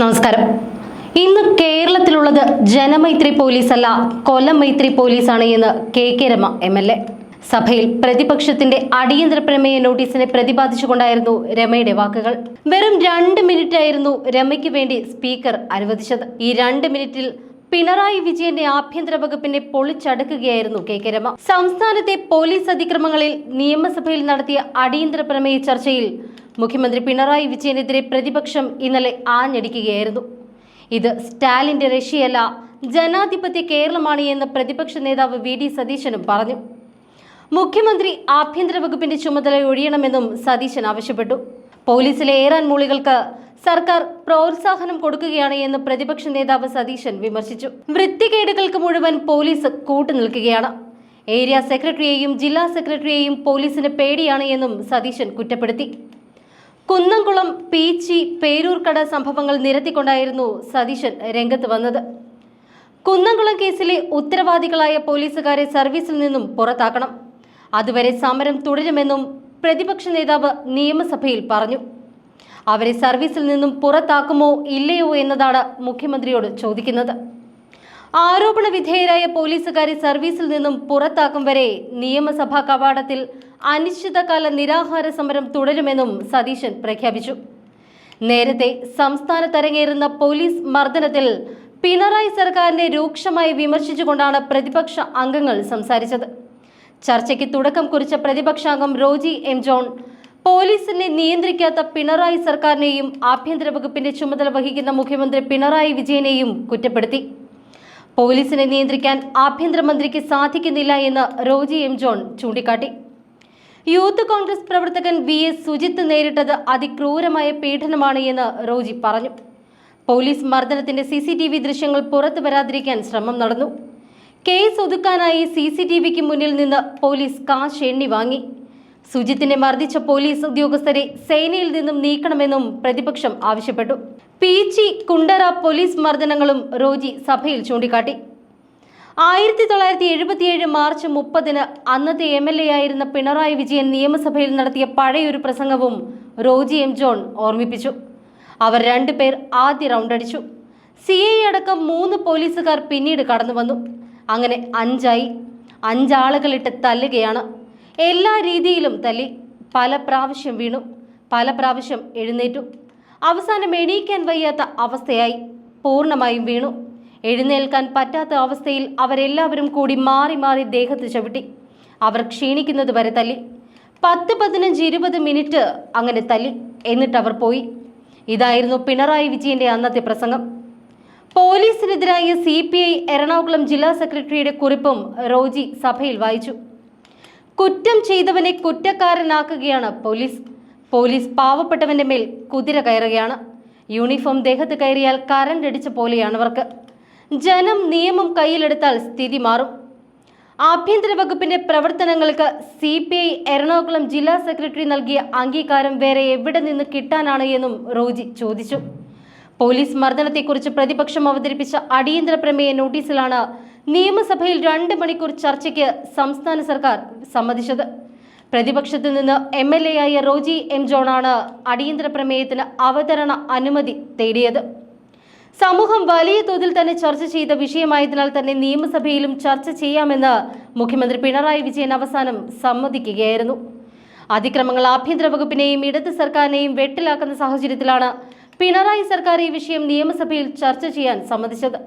നമസ്കാരം. ഇന്ന് കേരളത്തിലുള്ളത് ജനമൈത്രി പോലീസല്ല കൊല്ലം മൈത്രി പോലീസാണ് എന്ന് K K Rema M L A. സഭയിൽ പ്രതിപക്ഷത്തിന്റെ അടിയന്തര പ്രമേയ നോട്ടീസിനെ പ്രതിപാദിച്ചുകൊണ്ടായിരുന്നു രമയുടെ വാക്കുകൾ. വെറും രണ്ട് മിനിറ്റ് ആയിരുന്നു രമയ്ക്ക് വേണ്ടി സ്പീക്കർ അനുവദിച്ചത്. ഈ രണ്ട് മിനിറ്റിൽ പിണറായി വിജയന്റെ ആഭ്യന്തര വകുപ്പിനെ പൊളിച്ചടുക്കുകയായിരുന്നു കെ കെ രമ. സംസ്ഥാനത്തെ പോലീസ് അതിക്രമങ്ങളിൽ നിയമസഭയിൽ നടത്തിയ അടിയന്തര പ്രമേയ ചർച്ചയിൽ മുഖ്യമന്ത്രി പിണറായി വിജയനെതിരെ പ്രതിപക്ഷം ഇന്നലെ ആഞ്ഞടിക്കുകയായിരുന്നു. ഇത് സ്റ്റാലിന്റെ റഷ്യയല്ല ജനാധിപത്യ കേരളമാണ് എന്ന് പ്രതിപക്ഷ നേതാവ് വി ഡി സതീശനും പറഞ്ഞു. മുഖ്യമന്ത്രി ആഭ്യന്തര വകുപ്പിന്റെ ചുമതല ഒഴിയണമെന്നും സതീശൻ ആവശ്യപ്പെട്ടു. പോലീസിലെ ഏറാൻ മൂളികൾക്ക് സർക്കാർ പ്രോത്സാഹനം കൊടുക്കുകയാണ് എന്ന് പ്രതിപക്ഷ നേതാവ് സതീശൻ വിമർശിച്ചു. വൃത്തികേടുകൾക്ക് മുഴുവൻ പോലീസ് കൂട്ടുനിൽക്കുകയാണ്. ഏരിയ സെക്രട്ടറിയെയും ജില്ലാ സെക്രട്ടറിയെയും പോലീസിന് പേടിയാണ് എന്നും സതീശൻ കുറ്റപ്പെടുത്തി. കുന്നംകുളം പീച്ചി പേരൂർക്കട സംഭവങ്ങൾ നിരത്തിക്കൊണ്ടായിരുന്നു സതീശൻ രംഗത്ത് വന്നത്. കുന്നംകുളം കേസിലെ ഉത്തരവാദികളായ പോലീസുകാരെ സർവീസിൽ നിന്നും പുറത്താക്കണം. അതുവരെ സമരം തുടരുമെന്നും പ്രതിപക്ഷ നേതാവ് നിയമസഭയിൽ പറഞ്ഞു. അവരെ സർവീസിൽ നിന്നും പുറത്താക്കുമോ ഇല്ലയോ എന്നതാണ് മുഖ്യമന്ത്രിയോട് ചോദിക്കുന്നത്. ആരോപണ വിധേയരായ പോലീസുകാരെ സർവീസിൽ നിന്നും പുറത്താക്കും വരെ നിയമസഭാ കവാടത്തിൽ അനിശ്ചിതകാല നിരാഹാര സമരം തുടരുമെന്നും സതീശൻ പ്രഖ്യാപിച്ചു. നേരത്തെ സംസ്ഥാനത്തരങ്ങേറുന്ന പോലീസ് മർദ്ദനത്തിൽ പിണറായി സർക്കാരിനെ രൂക്ഷമായി വിമർശിച്ചുകൊണ്ടാണ് പ്രതിപക്ഷ അംഗങ്ങൾ സംസാരിച്ചത്. ചർച്ചയ്ക്ക് തുടക്കം കുറിച്ച പ്രതിപക്ഷാംഗം റോജി എം ജോൺ പോലീസിനെ നിയന്ത്രിക്കാത്ത പിണറായി സർക്കാരിനെയും ആഭ്യന്തര വകുപ്പിന്റെ ചുമതല വഹിക്കുന്ന മുഖ്യമന്ത്രി പിണറായി വിജയനെയും കുറ്റപ്പെടുത്തി. പോലീസിനെ നിയന്ത്രിക്കാൻ ആഭ്യന്തരമന്ത്രിക്ക് സാധിക്കുന്നില്ല എന്ന് റോജി എം ജോൺ ചൂണ്ടിക്കാട്ടി. യൂത്ത് കോൺഗ്രസ് പ്രവർത്തകൻ വി എസ് സുജിത്ത് നേരിട്ടത് അതിക്രൂരമായ പീഡനമാണ് എന്ന് റോജി പറഞ്ഞു. പോലീസ് മർദ്ദനത്തിന്റെ സി സി ടി വി ദൃശ്യങ്ങൾ പുറത്തു വരാതിരിക്കാൻ ശ്രമം നടന്നു. കേസ് ഒതുക്കാനായി സി സി ടി വിക്ക് മുന്നിൽ നിന്ന് പോലീസ് കാശ് എണ്ണി വാങ്ങി. സുജിത്തിനെ മർദ്ദിച്ച പോലീസ് ഉദ്യോഗസ്ഥരെ സേനയിൽ നിന്നും നീക്കണമെന്നും പ്രതിപക്ഷം ആവശ്യപ്പെട്ടു. പീച്ചി കുണ്ടറ പോലീസ് മർദ്ദനങ്ങളും റോജി സഭയിൽ ചൂണ്ടിക്കാട്ടി. ആയിരത്തി തൊള്ളായിരത്തി എഴുപത്തിയേഴ് മാർച്ച് മുപ്പതിന് അന്നത്തെ എം എൽ എ ആയിരുന്ന പിണറായി വിജയൻ നിയമസഭയിൽ നടത്തിയ പഴയൊരു പ്രസംഗവും റോജി എം ജോൺ ഓർമ്മിപ്പിച്ചു. അവർ രണ്ടുപേർ ആദ്യ റൗണ്ട് അടിച്ചു. സി ഐ അടക്കം മൂന്ന് പോലീസുകാർ പിന്നീട് കടന്നു വന്നു. അങ്ങനെ അഞ്ചായി. അഞ്ചാളുകളിട്ട് തല്ലുകയാണ്. എല്ലാ രീതിയിലും തല്ലി. പല പ്രാവശ്യം വീണു. പല പ്രാവശ്യം എഴുന്നേറ്റു. അവസാനം എണീക്കാൻ വയ്യാത്ത അവസ്ഥയായി. പൂർണമായും വീണു. എഴുന്നേൽക്കാൻ പറ്റാത്ത അവസ്ഥയിൽ അവരെല്ലാവരും കൂടി മാറി മാറി ദേഹത്ത് ചവിട്ടി. അവർ ക്ഷീണിക്കുന്നത് വരെ തല്ലി. പത്ത് പതിനഞ്ച് ഇരുപത് മിനിറ്റ് അങ്ങനെ തല്ലി. എന്നിട്ട് അവർ പോയി. ഇതായിരുന്നു പിണറായി വിജയന്റെ അന്നത്തെ പ്രസംഗം. പോലീസിനെതിരായ സി പി ഐ എറണാകുളം ജില്ലാ സെക്രട്ടറിയുടെ കുറിപ്പും റോജി സഭയിൽ വായിച്ചു. കുറ്റം ചെയ്തവനെ കുറ്റക്കാരനാക്കുകയാണ് പോലീസ്. പോലീസ് പാവപ്പെട്ടവന്റെ മേൽ കുതിര കയറുകയാണ്. യൂണിഫോം ദേഹത്ത് കയറിയാൽ കരണ്ടടിച്ച പോലെയാണ് അവർക്ക് ജനം നിയമം കയ്യിലെടുത്താൽ സ്ഥിതി മാറും. ആഭ്യന്തര വകുപ്പിന്റെ പ്രവർത്തനങ്ങൾക്ക് സി പി ഐ എറണാകുളം ജില്ലാ സെക്രട്ടറി നൽകിയ അംഗീകാരം വേറെ എവിടെ നിന്ന് കിട്ടാനാണ് എന്നും റോജി ചോദിച്ചു. പോലീസ് മർദ്ദനത്തെക്കുറിച്ച് പ്രതിപക്ഷം അവതരിപ്പിച്ച അടിയന്തര പ്രമേയ നോട്ടീസിലാണ് നിയമസഭയിൽ രണ്ട് മണിക്കൂർ ചർച്ചയ്ക്ക് സംസ്ഥാന സർക്കാർ സമ്മതിച്ചത്. പ്രതിപക്ഷത്ത് നിന്ന് എം എൽ എ ആയ റോജി എം ജോണാണ് അടിയന്തര പ്രമേയത്തിന് അവതരണ അനുമതി തേടിയത്. സമൂഹം വലിയ തോതിൽ തന്നെ ചർച്ച ചെയ്ത വിഷയമായതിനാൽ തന്നെ നിയമസഭയിലും ചർച്ച ചെയ്യാമെന്ന് മുഖ്യമന്ത്രി പിണറായി വിജയൻ അവസാനം സമ്മതിക്കുകയായിരുന്നു. അതിക്രമങ്ങൾ ആഭ്യന്തര വകുപ്പിനെയും ഇടത് സർക്കാരിനെയും വെട്ടിലാക്കുന്ന സാഹചര്യത്തിലാണ് പിണറായി സർക്കാർ ഈ വിഷയം നിയമസഭയിൽ ചർച്ച ചെയ്യാൻ സമ്മതിച്ചത്.